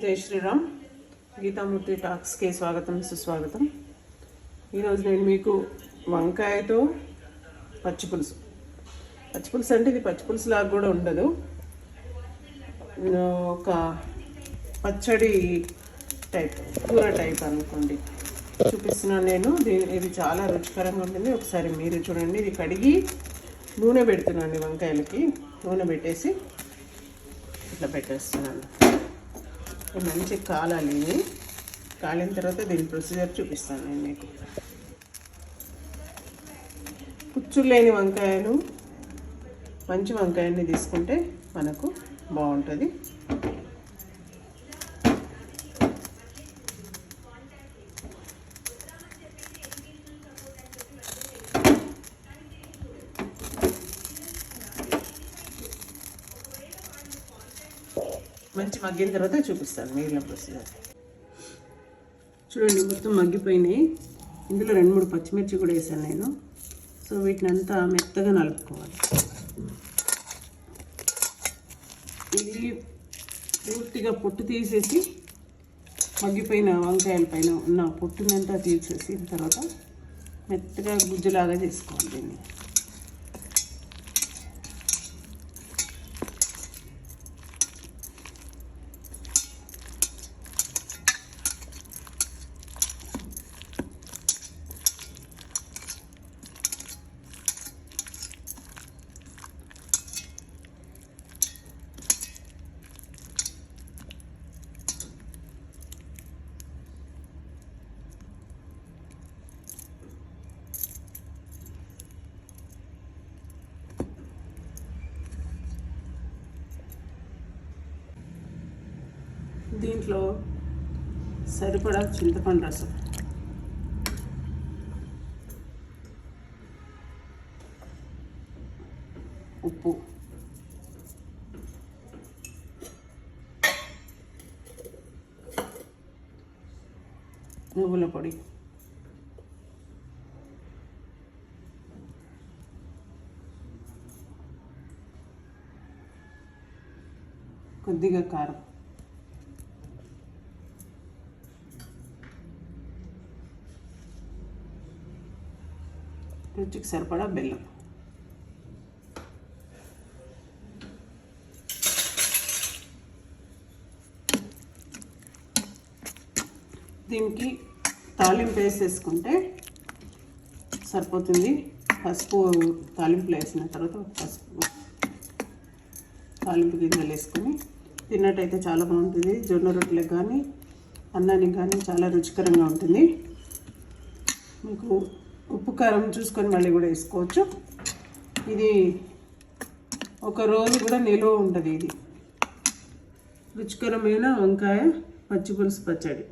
జై శ్రీరామ్. గీతామూర్తి టాక్స్కి స్వాగతం సుస్వాగతం. ఈరోజు నేను మీకు వంకాయతో పచ్చిపులుసు పచ్చిపులుసు అంటే ఇది పచ్చిపులుసు లాగా కూడా ఉండదు. ఒక పచ్చడి టైప్ కూర టైప్ అనుకోండి. చూపిస్తున్నాను నేను. దీని ఇది చాలా రుచికరంగా ఉంటుంది. ఒకసారి మీరు చూడండి. ఇది కడిగి నూనె పెడుతున్నాను వంకాయలకి. నూనె పెట్టేసి ఇట్లా పెట్టేస్తున్నాను. మంచి కాలాలి కాలిన తర్వాత దీని ప్రొసీజర్ చూపిస్తాను నేను మీకు. కుచ్చులు లేని వంకాయలు మంచి వంకాయని తీసుకుంటే మనకు బాగుంటుంది. మంచి మగ్గిన తర్వాత చూపిస్తాను మిగిలిన ప్రొసీజర్ చూడండి మొత్తం మగ్గిపోయినాయి. ఇందులో రెండు మూడు పచ్చిమిర్చి కూడా వేసాను నేను. సో వీటిని అంతా మెత్తగా నలుపుకోవాలి. ఇది పూర్తిగా పొట్టు తీసేసి మగ్గిపోయిన వంకాయల పైన ఉన్న పొట్టునంతా తీసేసి తర్వాత మెత్తగా గుజ్జులాగా చేసుకోవాలి దీన్ని. దీంట్లో సరిపడా చింతపండు రసం. ఉప్పు. నువ్వుల పొడి. కొద్దిగా కారం. రుచికి సరిపడా బెల్లం. దీనికి తాలింపు వేసేసుకుంటే సరిపోతుంది. పసుపు తాలింపు వేసిన తర్వాత పసుపు తాలింపు గింజలు వేసుకొని తిన్నట్టయితే చాలా బాగుంటుంది. జొన్న రొట్టెలకు కానీ అన్నానికి కానీ చాలా రుచికరంగా ఉంటుంది. మీకు ఉప్పు కారం చూసుకొని మళ్ళీ కూడా వేసుకోవచ్చు. ఇది ఒక రోజు కూడా నిలువ ఉంటుంది ఇది. రుచికరమైన వంకాయ పచ్చిపులుసు పచ్చడి.